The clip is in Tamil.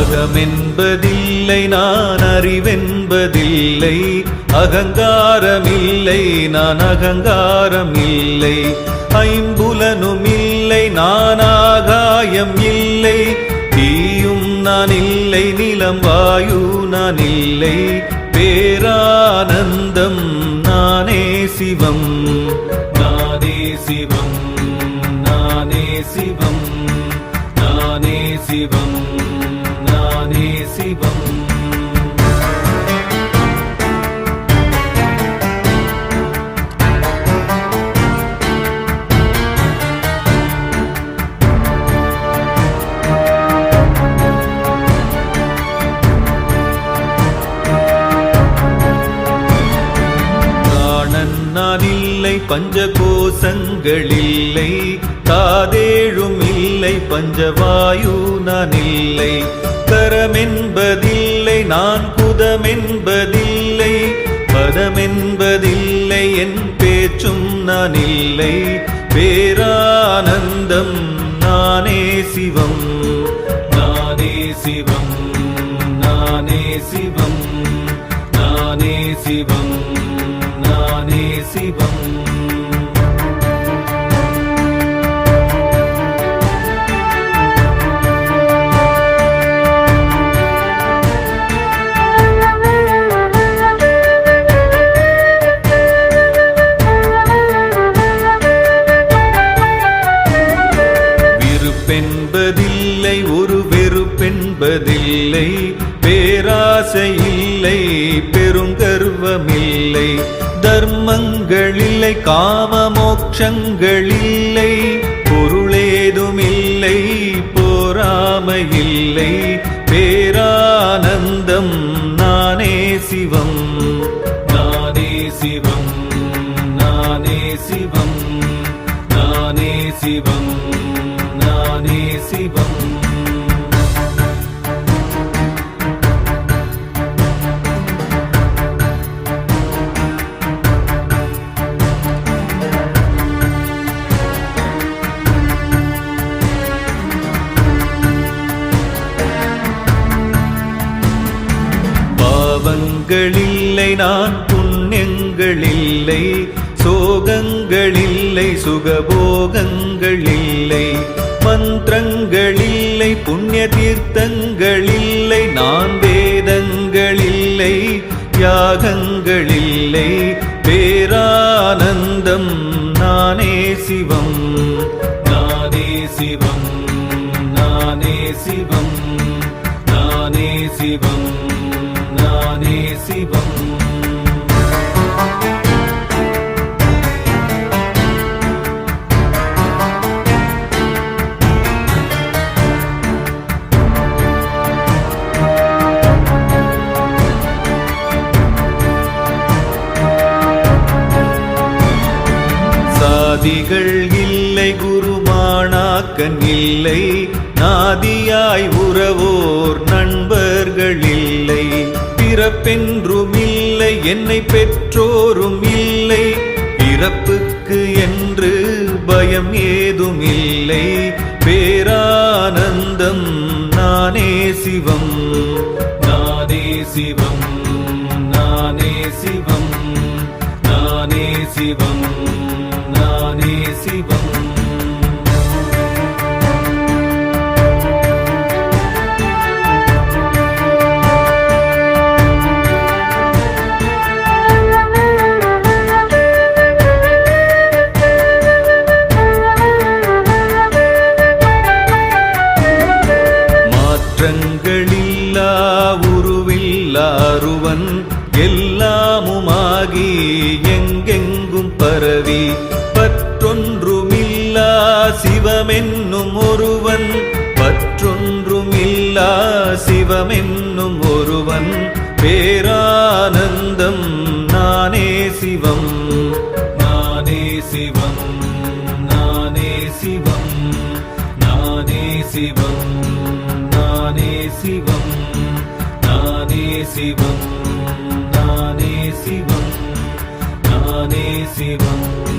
அகமென்பதில்லை நான் அறிவென்பதில்லை. அகங்காரமில்லை நான் அகங்காரம் இல்லை ஐம்புலனும் இல்லை நான் ஆகாயம் இல்லை தீயும் நான் இல்லை நிலம் வாயு நான் இல்லை. பேரானந்தம் நானே சிவம் நானே சிவம் நானே சிவம் நானே சிவம். இல்லை பஞ்சகோசங்கள் இல்லை காதேழும் இல்லை பஞ்சவாயு நான் இல்லை கரமென்பதில்லை நான் குதமென்பதில்லை பதமென்பதில்லை என் பேச்சும் நான் இல்லை பேரானந்தம் நானே சிவம் நானே சிவம் நானே சிவம் நானே சிவம். இல்லை பேராசை இல்லை பெருங்கர்வமில்லை. தர்மங்களில்லை காம மோட்சங்களில்லை பொருளேதுமில்லை போராமையில்லை. பேரானந்தம் நானே சிவம். பாவங்களில்லை நான் புண்ணியங்களில்லை. சோகங்களில்லை சுகபோகங்களில்லை. மந்திரங்களில்லை புண்ணிய தீர்த்தங்களில்லை நான் வேதங்களில்லை யாகங்களில்லை. பேரானந்தம் நானே சிவம். நானே சிவம் நானே சிவம் நானே சிவம். சாதிகள் இல்லை குருமானாக்கன் இல்லை. நாதியாய் உறவோர் நண்பர்கள் இல்லை. பிறப்பென்றும் இல்லை என்னை பெற்றோரும் இல்லை. பிறப்புக்கு என்று பயம் ஏதும் இல்லை. பேரானந்தம் நானே சிவம். நானே சிவம் நானே சிவம் நானே சிவம். எல்லாமுமாகி எங்கெங்கும் பரவி பற்றொன்றுமில்லா சிவமென்னும் ஒருவன் பற்றொன்றுமில்லா சிவமென்னும் ஒருவன். பேரானந்தம் நானே சிவம் நானே சிவம் நானே சிவம் நானே சிவம் நானே சிவம் நானே சிவம். சிவம்.